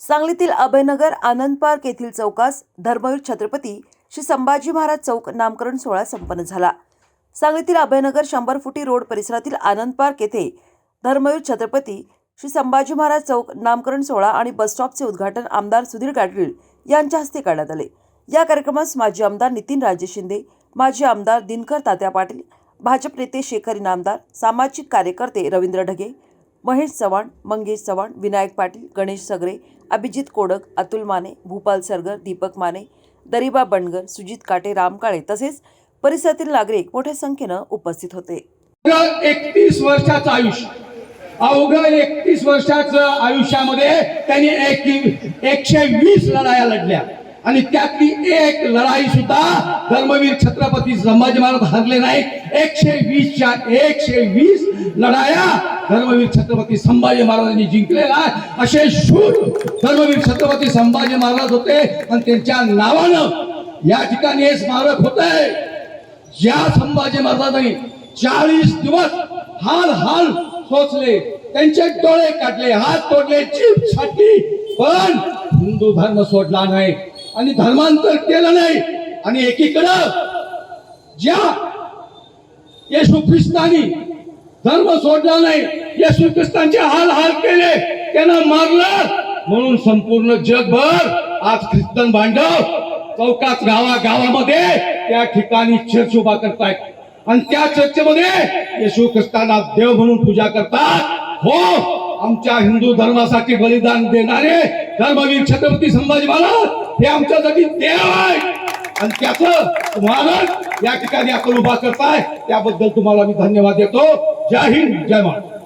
सांगलीतील अभयनगर आनंद पार्क येथील चौकास धर्मवीर छत्रपती श्री संभाजी महाराज चौक नामकरण सोहळा संपन्न झाला. सांगलीतील अभयनगर शंभर फुटी रोड परिसरातील आनंद पार्क येथे धर्मवीर छत्रपती श्री संभाजी महाराज चौक नामकरण सोहळा आणि बसस्टॉपचे उद्घाटन आमदार सुधीर गाडगीळ यांच्या हस्ते करण्यात आले. या कार्यक्रमास माजी आमदार नितीन राजे शिंदे माजी आमदार दिनकर तात्या पाटील भाजप नेते शेखर इनामदार सामाजिक कार्यकर्ते रवींद्र ढगे महेश चव्हाण मंगेश चव्हाण विनायक पाटील गणेश सगरे अभिजित कोडक अतुल माने भूपाल सरगर दीपक माने दरिबा बंडगर सुजित काटे राम काळे तसेच परिसरातील नागरिक मोठ्या संख्येनं उपस्थित होते. एकतीस वर्षाचं आयुष्य. अवघं एकतीस वर्षाचं आयुष्यामध्ये त्यांनी एकशे वीस लढाया लढल्या. आणि त्यातली एक लढाई सुद्धा धर्मवीर छत्रपती संभाजी महाराज हरले नाही एकशे वीसच्या एकशे वीस लढाया धर्मवीर छत्रपती संभाजी महाराजांनी जिंकलेला आहे असे शूर धर्मवीर छत्रपती संभाजी महाराज होते आणि त्यांच्या नावानं या ठिकाणी हे स्मारक होत आहे या संभाजी महाराजांनी चाळीस दिवस हाल हाल सोचले त्यांचे डोळे काढले हात तोडले जीभ छाटली पण हिंदू धर्म सोडला नाही. आणि धर्मांतर केलं नाही. आणि एकीकडं ज्या येशू ख्रिस्तानी धर्म सोडला नाही येशू ख्रिस्तांचे हाल हाल केले त्यांना मारलं. म्हणून संपूर्ण जगभर आज ख्रिस्तन बांधव चौकात गावा गावामध्ये त्या ठिकाणी चर्च उभा करतायत. आणि त्या चर्चेमध्ये येशू ख्रिस्तांना देव म्हणून पूजा करतात. हो आमच्या हिंदू धर्मासाठी बलिदान देणारे धर्मवीर छत्रपती संभाजी महाराज हे आमच्यासाठी देव आहे. आणि त्याचं स्मारक या ठिकाणी आपण उभा करताय. त्याबद्दल तुम्हाला मी धन्यवाद देतो. जय हिंद जय महाराज